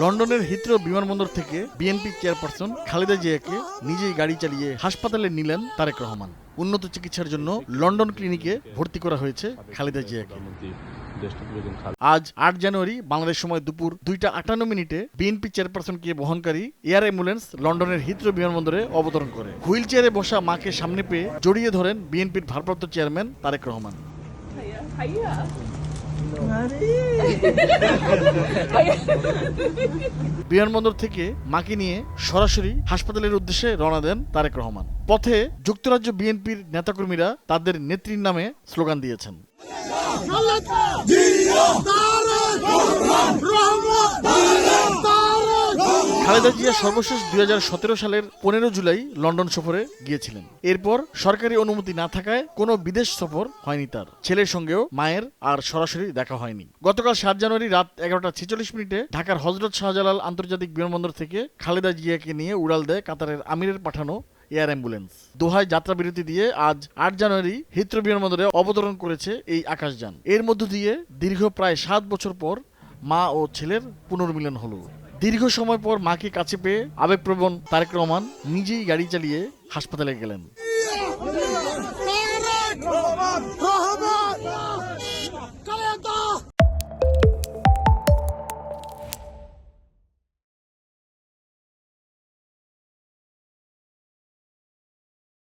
লন্ডনের হিথ্রো বিমানবন্দর থেকে বিএনপি চেয়ারপারসন খালেদা জিয়াকে নিজেই গাড়ি চালিয়ে হাসপাতালে নিলেন তারেক রহমান। উন্নত চিকিৎসার জন্য লন্ডন ক্লিনিকে ভর্তি করা হয়েছে খালেদা জিয়াকে। আজ আট জানুয়ারি বাংলাদেশ সময় দুপুর দুইটা আটান্ন মিনিটে বিএনপি চেয়ারপারসনকে বহনকারী এয়ার অ্যাম্বুলেন্স লন্ডনের হিথ্রো বিমানবন্দরে অবতরণ করে। হুইল চেয়ারে বসা মাকে সামনে পেয়ে জড়িয়ে ধরেন বিএনপির ভারপ্রাপ্ত চেয়ারম্যান তারেক রহমান। বিমানবন্দর থেকে মাকে নিয়ে সরাসরি হাসপাতালের উদ্দেশ্যে রওনা দেন তারেক রহমান। পথে যুক্তরাজ্য বিএনপির নেতাকর্মীরা তাদের নেত্রীর নামে স্লোগান দিয়েছেন। খালেদা জিয়া সর্বশেষ দুই হাজার সতেরো সালের পনেরো জুলাই লন্ডন সফরে গিয়েছিলেন। এরপর সরকারি অনুমতি না থাকায় কোনো বিদেশ সফর হয়নি তার। ছেলের সঙ্গেও মায়ের আর সরাসরি দেখা হয়নি। গতকাল সাত জানুয়ারি রাত এগারোটা ছেচল্লিশ মিনিটে ঢাকার হজরত শাহজালাল আন্তর্জাতিক বিমানবন্দর থেকে খালেদা জিয়াকে নিয়ে উড়াল দেয় কাতারের আমিরের পাঠানো এয়ার অ্যাম্বুলেন্স। দোহায় যাত্রা বিরতি দিয়ে আজ আট জানুয়ারি হিথ্রো বিমানবন্দরে অবতরণ করেছে এই আকাশযান। এর মধ্য দিয়ে দীর্ঘ প্রায় সাত বছর পর মা ও ছেলের পুনর্মিলন হলো। দীর্ঘ সময় পর মাকে কাছে পেয়ে আবেগপ্রবণ তারেক রহমান নিজেই গাড়ি চালিয়ে হাসপাতালে গেলেন।